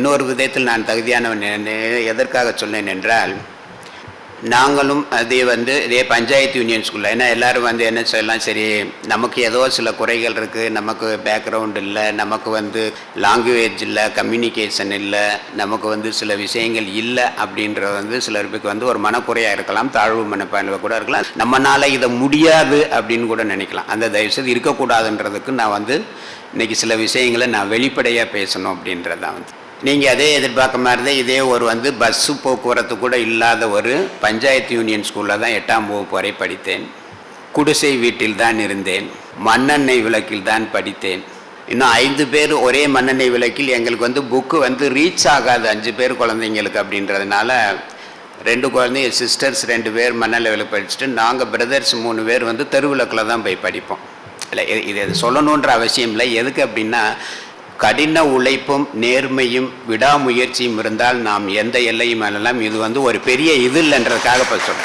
இன்னொரு விதத்தில் நான் தகுதியானவன் எதற்காக சொன்னேன் என்றால் நாங்களும் அதே வந்து இதே பஞ்சாயத்து யூனியன் ஸ்கூலில் ஏன்னா எல்லோரும் வந்து என்ன சொல்லலாம் சரி நமக்கு ஏதோ சில குறைகள் இருக்குது நமக்கு பேக்ரவுண்ட் இல்லை நமக்கு வந்து லாங்குவேஜ் இல்லை கம்யூனிகேஷன் இல்லை நமக்கு வந்து சில விஷயங்கள் இல்லை அப்படின்றது வந்து சிலருக்கு வந்து ஒரு மனக்குறையாக இருக்கலாம் தாழ்வு மனப்பான்மை கூட இருக்கலாம். நம்மளால் இதை முடியாது அப்படின்னு கூட நினைக்கலாம். அந்த தயவுசெய்து இருக்கக்கூடாதுன்றதுக்கு நான் வந்து இன்னைக்கு சில விஷயங்களை நான் வெளிப்படையாக பேசணும் அப்படின்றது தான் வந்து. நீங்கள் அதே எதிர்பார்க்க மாதிரி தான் இதே ஒரு வந்து பஸ்ஸு போக்குவரத்து கூட இல்லாத ஒரு பஞ்சாயத்து யூனியன் ஸ்கூலில் தான் எட்டாம் வகுப்பு வரை படித்தேன். குடிசை வீட்டில் தான் இருந்தேன். மண்ணெண்ணெய் விளக்கில் தான் படித்தேன். இன்னும் ஐந்து பேர் ஒரே மண்ணெண்ணெய் விளக்கில் எங்களுக்கு வந்து புக்கு வந்து ரீச் ஆகாது. அஞ்சு பேர் குழந்தைங்களுக்கு அப்படின்றதுனால ரெண்டு குழந்தைங்க சிஸ்டர்ஸ் ரெண்டு பேர் மண்ணெண்ணெய் விளக்கு படிச்சுட்டு நாங்கள் பிரதர்ஸ் மூணு பேர் வந்து தெருவிளக்கில் தான் போய் படிப்போம். இல்லை இது- இது சொல்லணுன்ற அவசியம் இல்லை. எதுக்கு அப்படின்னா கடின உழைப்பும் நேர்மையும் விடாமுயற்சியும் இருந்தால் நாம் எந்த எல்லையும் அல்லலாம் இது வந்து ஒரு பெரிய இது இல்லைன்றதுக்காக இப்போ சொல்கிறேன்